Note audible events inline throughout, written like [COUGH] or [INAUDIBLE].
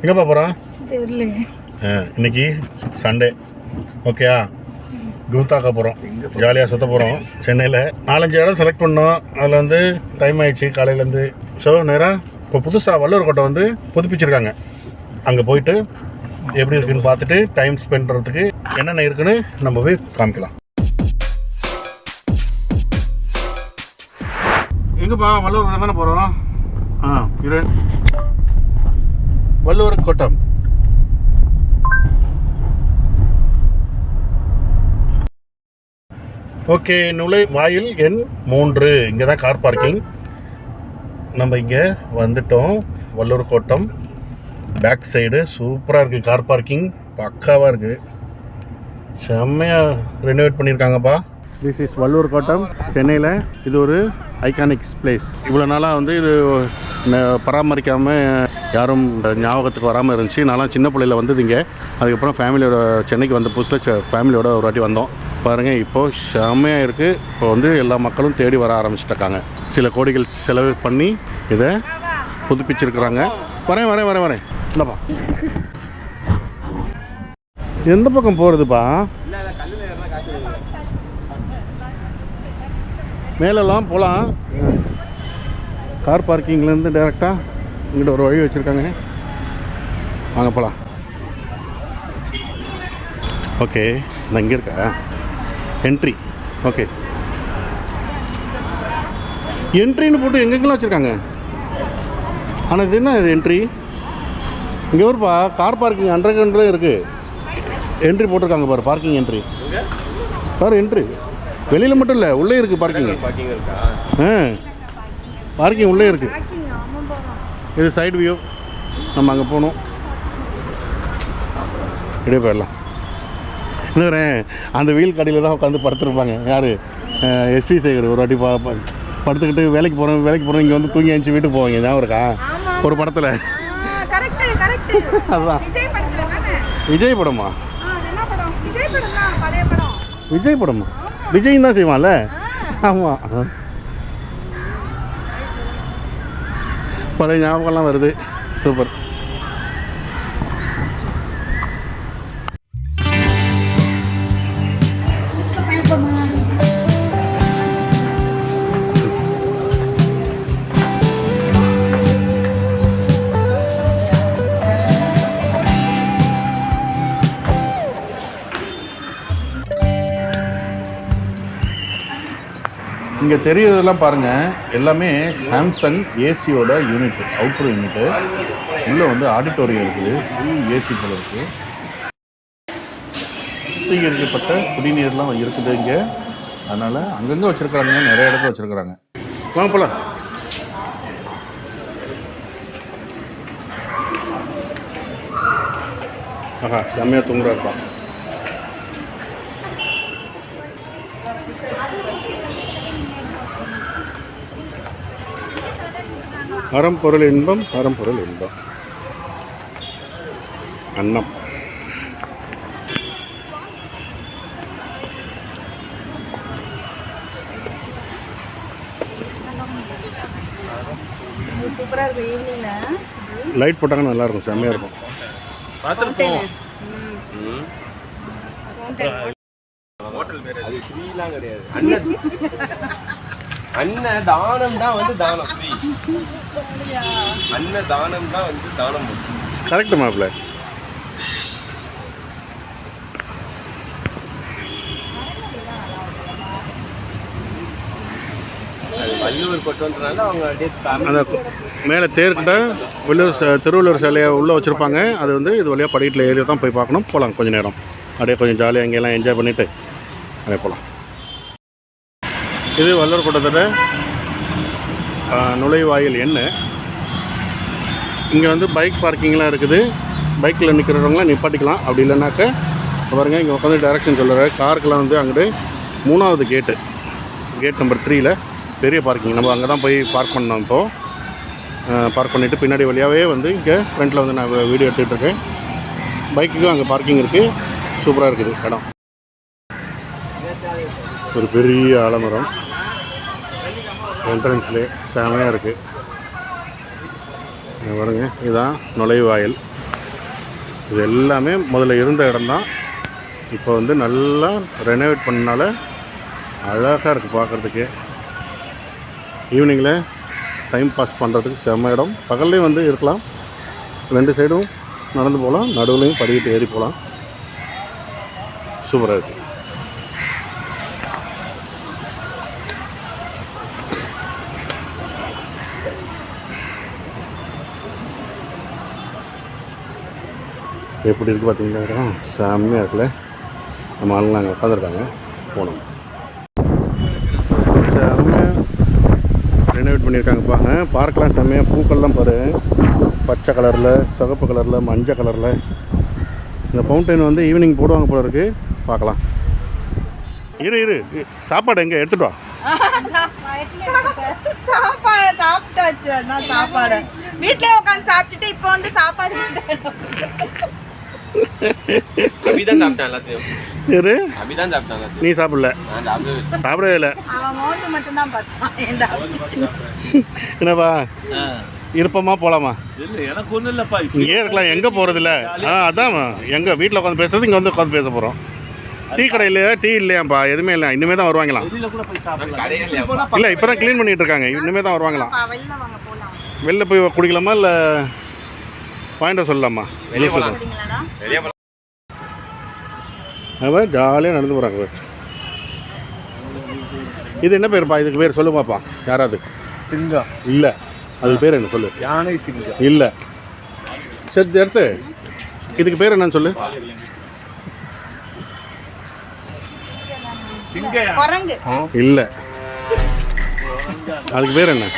எங்கேப்பா போகிறோம் இன்னைக்கு சண்டே ஓகேயா குருத்தாக்க போகிறோம் ஜாலியாக சுற்ற போகிறோம் சென்னையில் நாலஞ்சு இடம் செலக்ட் பண்ணோம். அதில் வந்து டைம் ஆயிடுச்சு காலையிலேருந்து ஸோ நேராக இப்போ புதுசாக வள்ளூர் கோட்டை வந்து புதுப்பிச்சிருக்காங்க. அங்கே போயிட்டு எப்படி இருக்குன்னு பார்த்துட்டு டைம் ஸ்பெண்ட் பண்ணுறதுக்கு என்னென்ன இருக்குன்னு நம்ம போய் காமிக்கலாம். எங்கப்பா வள்ளூர் கோட்டை தானே போகிறோம் ஆ இரு. வள்ளுவர் கோட்டம். ஓகே நுழை வாயில் எண் மூன்று. இங்கே தான் கார் பார்க்கிங் நம்ம இங்கே வந்துட்டோம். வல்லூர் கோட்டம். பேக் சைடு சூப்பராக இருக்குது கார் பார்க்கிங் பக்காவாக இருக்குது செம்மையாக ரெனோவேட் பண்ணியிருக்காங்கப்பா திஸ் இஸ் வள்ளூர் கோட்டம் சென்னையில். இது ஒரு ஐகானிக்ஸ் பிளேஸ் இவ்வளோ நாளாக வந்து இது பராமரிக்காமல் யாரும் இந்த ஞாபகத்துக்கு வராமல் இருந்துச்சு. நான்லாம் சின்ன பிள்ளையில் வந்தது இங்கே. அதுக்கப்புறம் ஃபேமிலியோட சென்னைக்கு வந்த புதுசில் ஃபேமிலியோட ஒரு வாட்டி வந்தோம். பாருங்கள் இப்போது செம்மையாக இருக்குது இப்போ வந்து எல்லா மக்களும் தேடி வர ஆரம்பிச்சிட்ருக்காங்க சில கோடிகள் செலவு பண்ணி இதை புதுப்பிச்சிருக்கிறாங்க. வரேன் வரேன் வரேன் வரேன். இந்தப்பா. எந்த பக்கம் போகிறதுப்பா மேலெல்லாம் போகலாம். கார் பார்க்கிங்லேருந்து டேரெக்டாக இங்கிட்ட ஒரு வழி வச்சுருக்காங்க. வாங்க போகலாம். ஓகே இந்த இங்கே இருக்கா? என்ட்ரி ஓகே என்ட்ரின்னு போட்டு எங்கெங்கெல்லாம் வச்சுருக்காங்க? ஆனால் இது என்ன இது என்ட்ரி இங்கே ஒருப்பா கார் பார்க்கிங் அண்டர் கிரவுண்டில் இருக்குது என்ட்ரி போட்டிருக்காங்க பாரு பார்க்கிங் என்ட்ரி பாரு என்ட்ரி வெளியில் மட்டும் இல்லை உள்ளே இருக்குது பார்க்கிங் பார்க்கிங் இருக்கா? ஆ. பார்க்கிங் உள்ளே இருக்குது இது சைடு வியூ நம்ம அங்கே போகணும். இப்படியே போயிடலாம். இன்னொரு அந்த வீல் கடையில் தான் உட்காந்து படுத்துருப்பாங்க. யார்? எஸ்வி சேகர் ஒரு வாட்டி பா படுத்துக்கிட்டு வேலைக்கு போகிறோம் வேலைக்கு போகிறோம் இங்கே வந்து தூங்கி அனுப்பிச்சு வீட்டுக்கு போவாங்க. ஞாபகம் இருக்கா? ஒரு படத்தில். கரெக்ட் கரெக்ட் அதுதான் விஜய் படம்? விஜய் படம். தான் பழைய படம் விஜய் படமா விஜய் தான் செய்வான்ல ஆமாம் பழைய ஞாபகம்லாம் வருது. சூப்பர். இங்கே தெரியறதெல்லாம் பாருங்கள் எல்லாமே சாம்சங் ஏசியோட யூனிட் அவுட்ரு யூனிட்டு உள்ளே வந்து ஆடிட்டோரியம் இருக்குது. ஏசி போல இருக்குது சுத்திகரிக்கப்பட்ட குடிநீர்லாம் இருக்குது இங்கே. அதனால் அங்கங்கே வச்சுருக்குறாங்க நிறைய இடத்துல வச்சுருக்குறாங்க. வாங்க போகலாம் ஆஹா செம்மையாக தூங்குறா இருப்பான் அறம் பொருள் இன்பம். அறம் பொருள் இன்பம் அன்னம் லைட் போட்டாங்கன்னா நல்லா இருக்கும். செம்மையாக இருக்கும் பார்த்துருப்போம் ஹோட்டல் அது ஃப்ரீலாம் கிடையாது. [LAUGHS] அண்ணன் தானம் தான் வந்து தானம். அண்ணன் தானம் தான் வந்து தானம். கரெக்டு மாப்பிள்ள. வள்ளுவர் அவங்க அப்படியே அந்த மேலே தேர்கிட்ட வள்ளுவர் திருவள்ளுவர் சிலையை உள்ளே வச்சுருப்பாங்க. அது வந்து இது வழியாக படிக்கட்டில் ஏறி தான் போய் பார்க்கணும். போகலாம் கொஞ்சம் நேரம். அப்படியே கொஞ்சம் ஜாலியாக இங்கெல்லாம் என்ஜாய் பண்ணிவிட்டு அப்படியே போகலாம். இது வல்லூர் கூட்டத்தோட நுழைவாயில் என்ன இங்கே வந்து பைக் பார்க்கிங்லாம் இருக்குது. பைக்கில் நிற்கிறவங்களாம் நிப்பாட்டிக்கலாம். அப்படி இல்லைனாக்க பாருங்கள் பாருங்க இங்கே உட்காந்து டேரக்ஷன் சொல்லுற காருக்கெலாம் வந்து அங்கிட்டு மூணாவது கேட்டு கேட் நம்பர் த்ரீயில் பெரிய பார்க்கிங் நம்ம அங்கே தான் போய் பார்க் பண்ணோம் இப்போது பார்க் பண்ணிவிட்டு பின்னாடி வழியாகவே வந்து இங்கே ஃப்ரண்ட்டில் வந்து நான் வீடியோ எடுத்துகிட்டு இருக்கேன். பைக்குக்கும் அங்கே பார்க்கிங் இருக்குது சூப்பராக இருக்குது இடம். ஒரு பெரிய ஆலமரம். என்ட்ரன்ஸ்லேயே செமையாக இருக்குது பாருங்க இதுதான் நுழைவாயில். இது எல்லாமே முதல்ல இருந்த இடம்தான். இப்போ வந்து நல்லா ரெனோவேட் பண்ணனால அழகாக இருக்குது பார்க்குறதுக்கு ஈவினிங்கில் டைம் பாஸ் பண்ணுறதுக்கு செம்ம இடம். பகல்லையும் வந்து இருக்கலாம். ரெண்டு சைடும் நடந்து போகலாம். நடுவுலையும் படிக்கிட்டு ஏறி போகலாம். சூப்பராக இருக்குது எப்படி இருக்குது பார்த்தீங்களா? செம்மையாக இருக்குல்ல. நம்ம ஆளுங்க அங்கே உட்காந்துருக்காங்க போனோம் செம்மையாக ரெனோவேட் பண்ணியிருக்காங்கப்பா ஆ, பார்க்கலாம் செம்மையாக பூக்கள்லாம் பாரு. பச்சை கலரில் சிகப்பு கலரில் மஞ்சள் கலரில் இந்த ஃபவுண்டைன் வந்து ஈவினிங் போடுவாங்க போல இருக்கு. பார்க்கலாம். இரு இரு. சாப்பாடு எங்கே? எடுத்துட்டு வா. சாப்பாடு சாப்பிட்டாச்சு. சாப்பாடு. வீட்லயே உட்காந்து சாப்பிட்டுட்டு இப்போ வந்து சாப்பாடு அபிதான் சாப்பிட்டான் எல்லாத்தையும். இரு அபிதான் சாப்பிட்டான் எல்லாத்தையும். நீ சாப்பிடல? நான் சாப்பிடவே இல்லை. அவன் மோந்து மட்டும் தான் பார்த்தான் ஏண்டா என்னப்பா? இருப்பமா போகலாமா இல்ல எனக்கு ஒண்ணும் இல்லப்பா. இங்கே இருக்கலாம் எங்கே போகிறதில்ல ஆ அதான் எங்கே வீட்டில் உட்காந்து பேசுறது இங்கே வந்து உட்காந்து பேச போகிறோம் டீ கடை இல்லையா டீ இல்லையாப்பா எதுவுமே இல்லை. இனிமே தான் வருவாங்களாம். வெளியில கூட போய் சாப்பிடலாம். கடையில இல்லையா இல்லை இப்போ தான் க்ளீன் பண்ணிட்டு இருக்காங்க. இனிமே தான் வருவாங்களாம். வெளில வாங்க போலாம். வெளில போய் குடிக்கலாமா இல்லை பாயிண்ட சொல்லலாமா? வெளிய. சரிங்களாடா வெளியே அவன் ஜாலியாக நடந்து போகிறாங்க இது என்ன பேருப்பா? இதுக்கு பேர் சொல்லு பாப்பா. யாராவது? சிங்கம் இல்லை. அதுக்கு பேர் என்ன? சொல்லு. யானை சிங்கம் இல்லை. சரி எடுத்து இதுக்கு பேர் என்னன்னு சொல்லு. சிங்க இல்லை. அதுக்கு பேர் என்ன?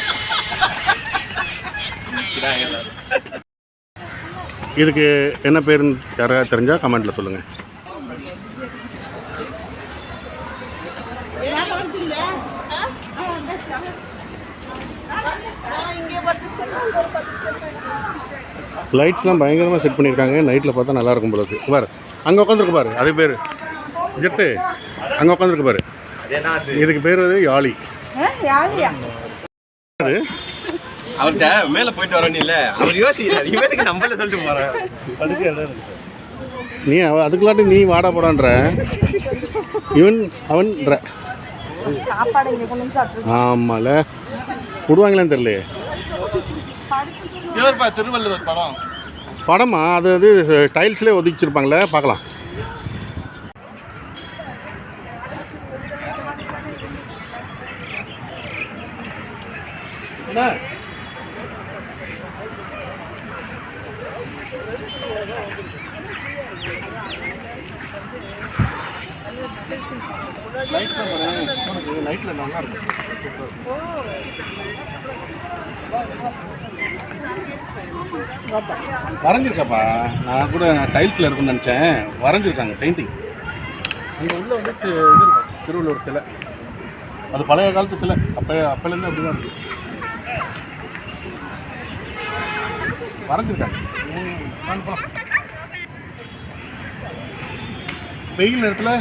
இதுக்கு என்ன பேருன்னு யாராவது தெரிஞ்சால் கமெண்ட்டில் சொல்லுங்கள் லைட்ஸ்லாம் பயங்கரமாக செட் பண்ணியிருக்காங்க. நைட்டில் பார்த்தா நல்லா இருக்கும் போல இருக்கு. பாரு அங்கே உட்காந்துருக்கு பாரு. அது பேர். ஜெத்து அங்கே உட்காந்துருக்கு பாரு. இதுக்கு பேர் வந்து யாழி. யாழியா? அவர்கிட்ட மேல போயிட்டு வரணும் இல்ல அவர் யோசிக்கிறார். இவனுக்கு நம்மள சொல்லிட்டு போறேன் நீ அவ அதுக்குள்ளாட்டி நீ வாடா போடான்ற. இவன் அவன்ற ஆமால. விடுவாங்களான்னு தெரியலையே. திருவள்ளுவர் படம். படமா? அது அது டைல்ஸ்லேயே ஒதுக்கி வச்சிருப்பாங்களே பார்க்கலாம் நைட்டில் நல்லா இருக்கும். வரைஞ்சிருக்கப்பா. நான் கூட டைல்ஸில் இருக்கும்னு நினச்சேன். வரைஞ்சிருக்காங்க பெயிண்டிங் அங்கே உள்ள வந்து இது இருக்கும். திருவள்ளுவர் சிலை. அது பழைய காலத்து சிலை. அப்போ அப்போலேருந்து அப்படி தான் இருக்குது வரைஞ்சிருக்காங்க. வெயில் நேரத்தில்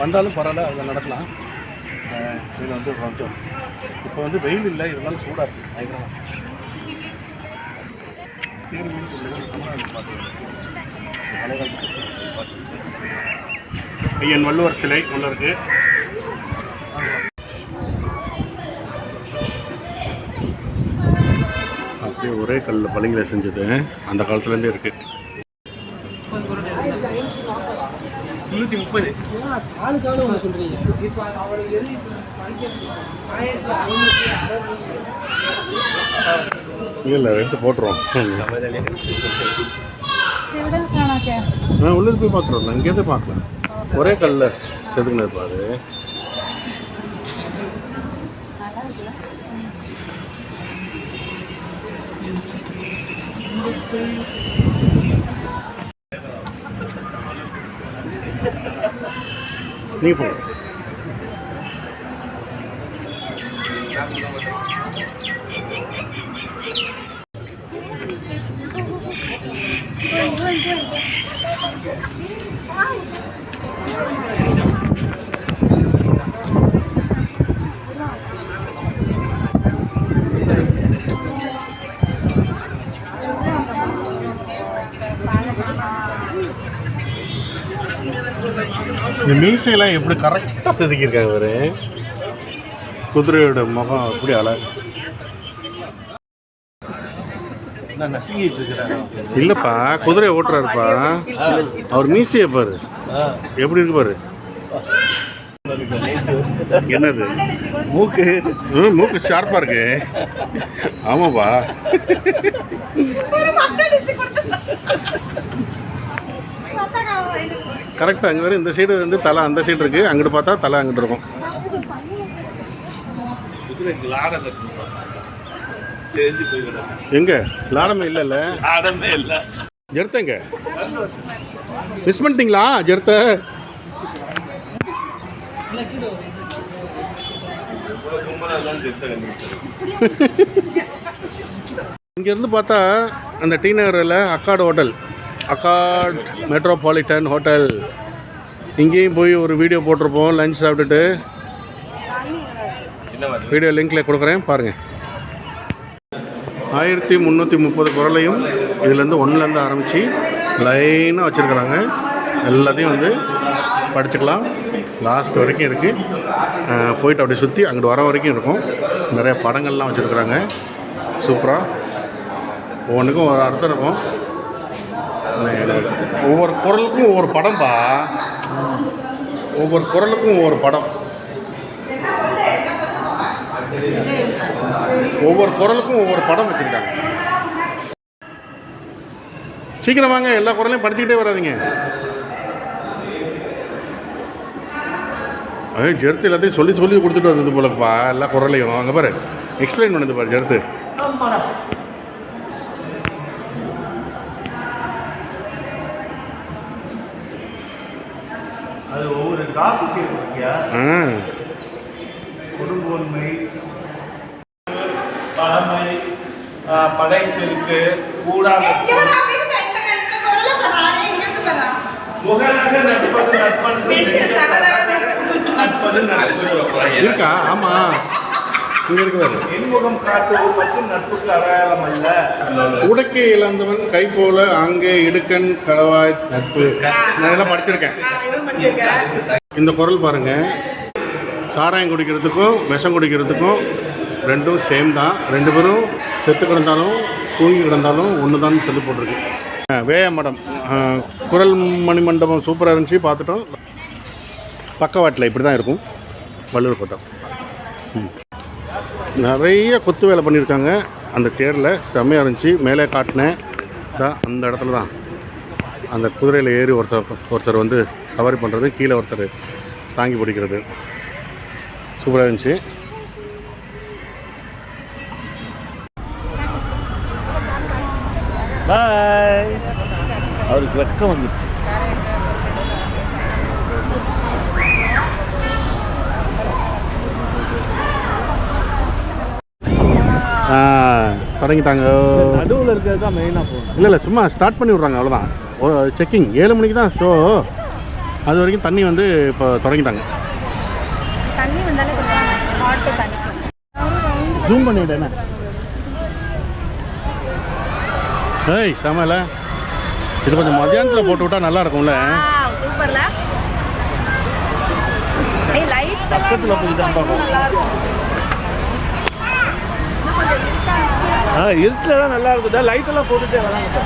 வந்தாலும் பரவாயில்ல அதில் நடக்கலாம். இதில் வந்து கொஞ்சம். இப்போ வந்து வெயில் இல்லை இருந்தாலும் சூடாக இருக்குது பயங்கரமாக தேர் மீன் ஐயன் வள்ளுவர் சிலை ஒன்று இருக்கு. அப்படியே ஒரே கல்லில் பளிங்கில் செஞ்சது. அந்த காலத்துலேருந்தே இருக்குது முன்னூத்தி இல்லை இல்லை எடுத்து போட்டுருவோம். விட உள்ளது போய் பார்த்துருவோம். இங்கேருந்து பார்க்கலாம் ஒரே கல்லில் செதுக்கினது பாரு. you. போ இந்த மீசையெல்லாம் எப்படி கரெக்டாக செதுக்கியிருக்காங்க அவரு குதிரையோட முகம் எப்படி அழகு நான் நசுங்கிட்டு இருக்கிறேன். இல்லைப்பா குதிரை ஓட்டுறாருப்பா. அவர் மீசையை பாரு. எப்படி இருக்கு பாரு. என்னது? மூக்கு. மூக்கு ஷார்ப்பாக இருக்கு. ஆமாப்பா. கரெக்டாக அங்கே வரை இந்த சைடு வந்து தலை அந்த சைடு இருக்கு. அங்கிட்டு பார்த்தா தலை அங்கிட்டு இருக்கும். எங்க? லாடமே இல்லைல்ல. லாடமே இல்லை. ஜெர்த்தங்க மிஸ் பண்ணிட்டீங்களா ஜெர்த்த? இங்கேருந்து பார்த்தா அந்த டி நகரில் Accord hotel. Accord Metropolitan hotel இங்கேயும் போய் ஒரு வீடியோ போட்டிருப்போம் லஞ்ச் சாப்பிட்டுட்டு. வீடியோ லிங்க்கில் கொடுக்குறேன் பாருங்கள் ஆயிரத்தி முந்நூற்றி முப்பது குரலையும் இதுலேருந்து ஒன்றுலேருந்து ஆரம்பித்து லைனாக வச்சுருக்குறாங்க. எல்லாத்தையும் வந்து படிச்சுக்கலாம். லாஸ்ட் வரைக்கும் இருக்குது போயிட்டு அப்படியே சுற்றி அங்கிட்டு வர வரைக்கும் இருக்கும். நிறைய படங்கள்லாம் வச்சுருக்குறாங்க. சூப்பராக ஒவ்வொன்றுக்கும் ஒரு அர்த்தம் இருக்கும். ஒவ்வொரு குரலுக்கும் ஒவ்வொரு படம்பா. ஒவ்வொரு குரலுக்கும் ஒவ்வொரு படம். ஒவ்வொரு குரலுக்கும் ஒவ்வொரு படம் வச்சுருக்காங்க. சீக்கிரம் வாங்க எல்லா குரலையும் படிச்சுக்கிட்டே வராதீங்க. அது ஜெருத்து எல்லாத்தையும் சொல்லி சொல்லி கொடுத்துட்டு வந்தது போலப்பா எல்லா குரலையும். அங்கே பாரு எக்ஸ்பிளைன் பண்ணுது பாரு ஜெருத்து முகநக நட்பது நட்பன்று நட்பது நட்பு. இருக்கா? ஆமாம் இங்கே இருக்கு பாரு. இன்முகம் காட்டுவது மற்றும் நட்புக்கு அடையாளம் அல்ல. உடக்கை இழந்தவன் கை போல அங்கே இடுக்கன் களவாய் நட்பு. நான் இதெல்லாம் படிச்சிருக்கேன். இந்த குரல் பாருங்க. சாராயம் குடிக்கிறதுக்கும் விஷம் குடிக்கிறதுக்கும் ரெண்டும் சேம் தான். ரெண்டு பேரும் செத்து கிடந்தாலும் தூங்கி கிடந்தாலும் ஒன்று தான் சொல்லி போட்டிருக்கு. ஆ, வேய மடம். குரல் மணி மண்டபம் சூப்பராக இருந்துச்சு பார்த்துட்டோம். பக்கவாட்டில் இப்படி தான் இருக்கும். வள்ளூர் கோட்டம். ம். நிறைய கொத்து வேலை பண்ணியிருக்காங்க. அந்த தேரில் செம்மையாக இருந்துச்சு. மேலே காட்டினேன் தான் அந்த இடத்துல தான் அந்த குதிரையில் ஏறி ஒருத்தர் ஒருத்தர் வந்து சவாரி பண்ணுறது கீழே ஒருத்தர் தாங்கி பிடிக்கிறது. சூப்பராக இருந்துச்சு. அவருக்கு வெக்கம் வந்துச்சு தொடங்கிட்டாங்க. நடுவில் இருக்கிறது தான் மெயினாக போகணும் இல்லை இல்லை சும்மா ஸ்டார்ட் பண்ணி விட்றாங்க அவ்வளோதான் ஒரு செக்கிங் ஏழு மணிக்கு தான் ஷோ அது வரைக்கும் தண்ணி வந்து இப்போ தொடங்கிட்டாங்க. தண்ணி வந்தாலே ஜூம் பண்ணிவிட்டு என்ன? ஏய் செமல இது கொஞ்சம் மதியானத்தில் போட்டு விட்டா நல்லா இருக்கும்ல? சூப்பர்ல. பக்கத்துல போய் தான் பார்க்கணும். நல்லா இருக்கும். ஆ இருட்டில் தான் நல்லா இருக்குதா லைட்டெல்லாம் போட்டுட்டே வராங்க.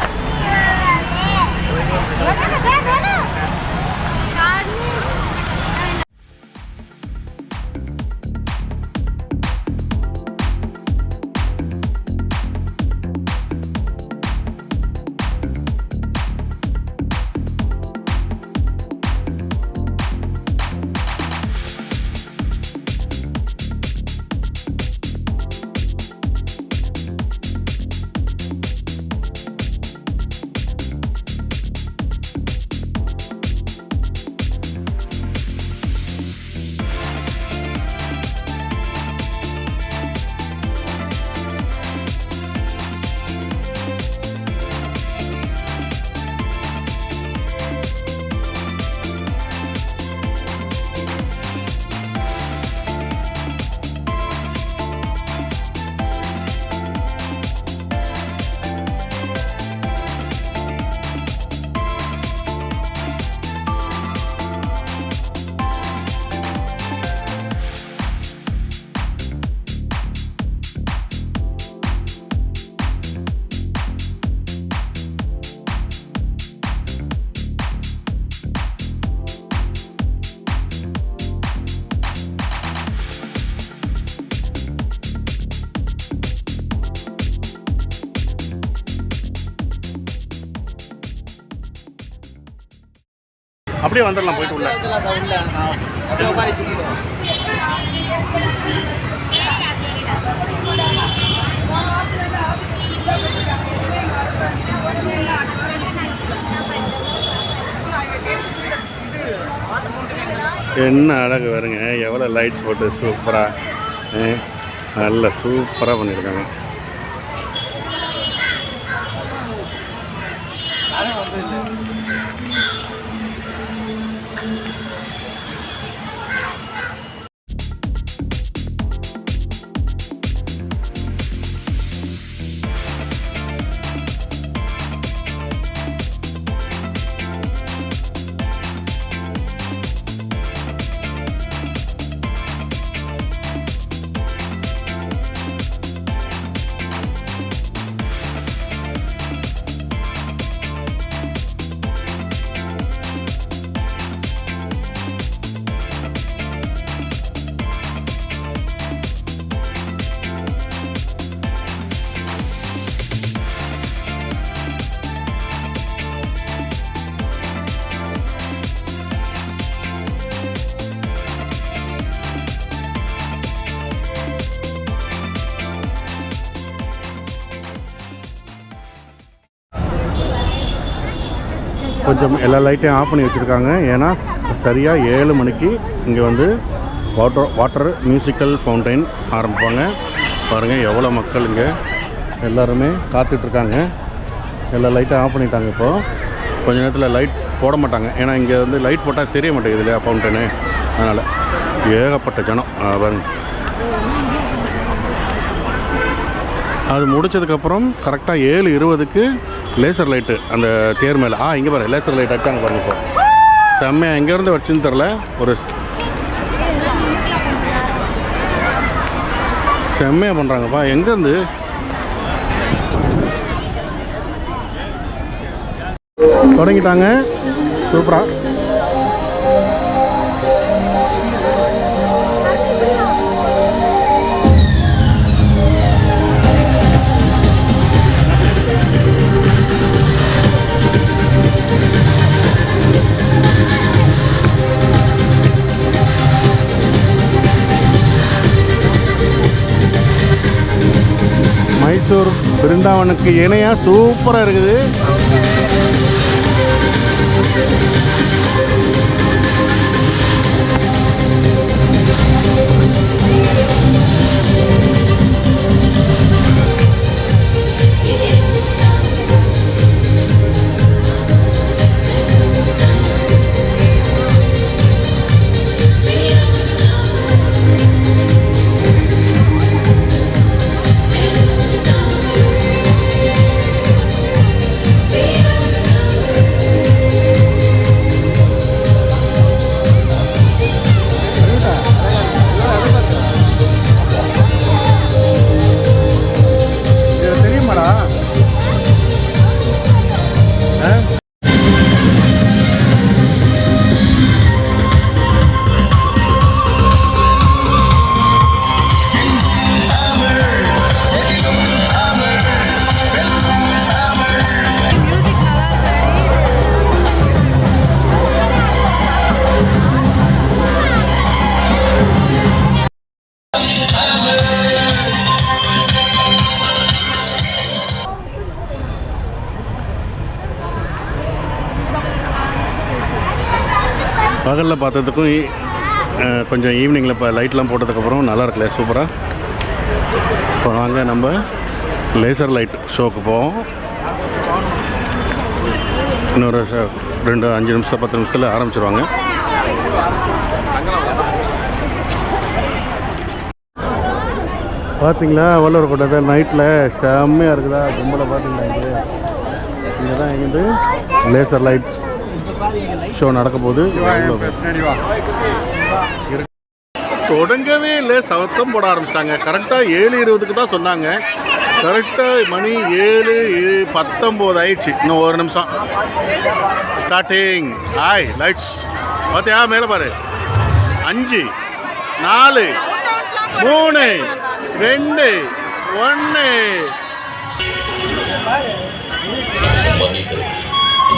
அப்படியே வந்துடலாம் போயிட்டு உள்ள. என்ன அழகு வருங்க எவ்வளோ லைட்ஸ் போட்டு சூப்பராக நல்ல சூப்பராக பண்ணியிருக்காங்க. கொஞ்சம் எல்லா லைட்டையும் ஆஃப் பண்ணி வச்சுருக்காங்க. ஏன்னா சரியாக ஏழு மணிக்கு இங்கே வந்து வாட்டர் வாட்டர் மியூசிக்கல் ஃபவுண்டைன் ஆரம்பிப்பாங்க. பாருங்கள் எவ்வளோ மக்கள் இங்கே எல்லாருமே காத்துட்ருக்காங்க. எல்லா லைட்டும் ஆஃப் பண்ணிட்டாங்க இப்போது கொஞ்ச நேரத்தில் லைட் போட மாட்டாங்க. ஏன்னா இங்கே வந்து லைட் போட்டால் தெரிய மாட்டேங்குது இல்லையா ஃபவுண்டனு. அதனால் ஏகப்பட்ட ஜனம் பாருங்க. அது முடிச்சதுக்கப்புறம் கரெக்டாக ஏழு இருபதுக்கு லேசர் லைட்டு அந்த தேர் மேலே. ஆ இங்கே பாரு லேசர் லைட் அடிச்சாங்க பாருங்க இப்போ. செம்மையாக எங்கேருந்து வச்சுன்னு தெரில ஒரு செம்மையாக பண்ணுறாங்கப்பா எங்கேருந்து தொடங்கிட்டாங்க. சூப்பராக மைசூர் பிருந்தாவனுக்கு இணையாக சூப்பராக இருக்குது. பகலில் பார்த்ததுக்கும் கொஞ்சம் ஈவினிங்கில் இப்போ லைட்லாம் போட்டதுக்கப்புறம் நல்லா இருக்குல்ல சூப்பராக இப்போ வாங்க நம்ம லேசர் லைட் ஷோக்கு போவோம். இன்னொரு ரெண்டு அஞ்சு நிமிஷம் பத்து நிமிஷத்தில் ஆரம்பிச்சிருவாங்க. பார்த்தீங்களா வல்லூர் கோட்டை நைட்டில் செம்மையாக இருக்குதா? கும்பலை பார்த்தீங்களா இங்கே? இங்கே தான் இங்கே லேசர் லைட் ஷோ நடக்க போகுது தொடங்கவே இல்லை. சத்தம் போட ஆரம்பிச்சிட்டாங்க. கரெக்டாக ஏழு இருபதுக்கு தான் சொன்னாங்க. கரெக்டாக மணி ஏழு ஏ- பத்தொம்போது ஆயிடுச்சு. இன்னும் ஒரு நிமிஷம். ஸ்டார்டிங் ஹாய் லைட்ஸ் பார்த்தியா மேலே பாரு. அஞ்சு நாலு மூணு ரெண்டு ஒன்று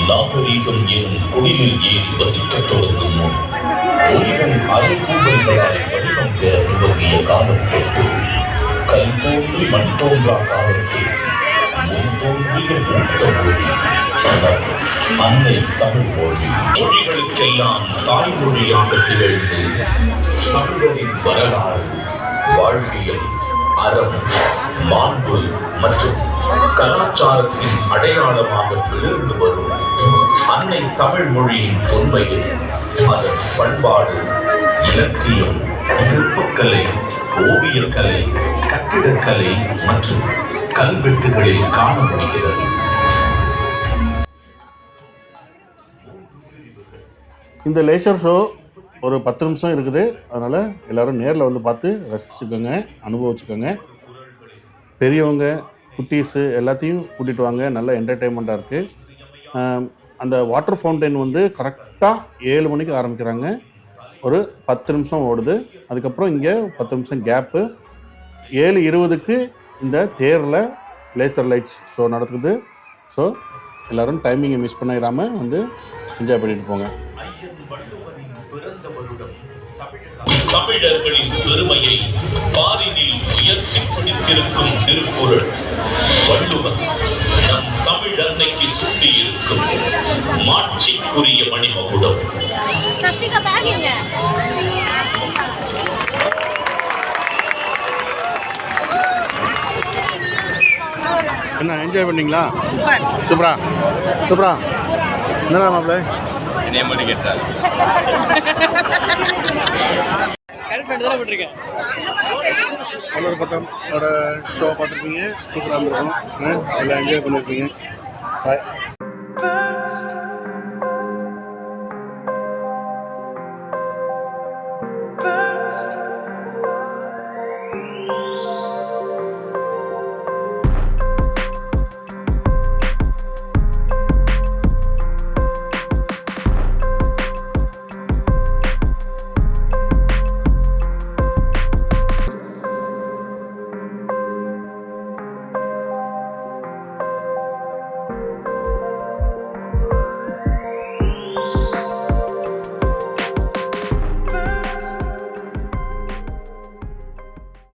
நாகரீகம் எனும் ஏறி வசிக்கத் தொடங்கும் முன் ஒளிகள் அரைக்கூடல்களால் வடிவம் பெற துவங்கிய காலத்திற்கு கல் தோன்றி மண் தோன்றா காலத்தில் முன் தோன்றிய மூத்த மொழி அன்னை தமிழ் மொழி. மொழிகளுக்கெல்லாம் தாய்மொழியாக திகழ்ந்து தமிழரின் வரலாறு வாழ்வியல் அறம் மாண்பு மற்றும் கலாச்சாரத்தின் அடையாளமாக திகழ்ந்து வரும். அன்னை தமிழ் மொழியின் தொன்மையில் அதன் பண்பாடு இலக்கியம் சிற்பக்கலை ஓவியக்கலை கட்டிடக்கலை மற்றும் கல்வெட்டுகளில் காண முடிகிறது இந்த லேசர் ஷோ ஒரு பத்து நிமிஷம் இருக்குது. அதனால் எல்லோரும் நேரில் வந்து பார்த்து ரசிச்சுக்கோங்க அனுபவிச்சுக்கோங்க. பெரியவங்க குட்டீஸு எல்லாத்தையும் கூட்டிகிட்டு வாங்க. நல்ல என்டர்டெயின்மெண்ட்டாக இருக்குது அந்த வாட்டர் ஃபவுண்டைன் வந்து கரெக்டாக ஏழு மணிக்கு ஆரம்பிக்கிறாங்க. ஒரு பத்து நிமிஷம் ஓடுது. அதுக்கப்புறம் இங்கே பத்து நிமிஷம் கேப்பு ஏழு இருபதுக்கு இந்த தேரில் லேசர் லைட்ஸ் ஷோ நடக்குது. ஸோ எல்லோரும் டைமிங்கை மிஸ் பண்ணிடாமல் வந்து என்ஜாய் பண்ணிட்டு போங்க. தமிழர்களின் பெருமையை பாரினில் உயர்த்தி பிடித்திருக்கும் திருக்குறள். வள்ளுவர் நம் தமிழ் அன்னைக்கு சூட்டியிருக்கும் மாட்சிக்குரிய மணிமகுடம். என்ன என்ஜாய் பண்ணீங்களா? சூப்பர். சூப்பரா? என்னடா மாப்பிள்ள என்னைய மட்டும் கேட்டாரு அவரோட ஷோ பார்த்துருப்பீங்க. சூப்பராக இருந்திருக்கும். ஆ, எல்லாம் என்ஜாய் பண்ணியிருப்பீங்க பாய்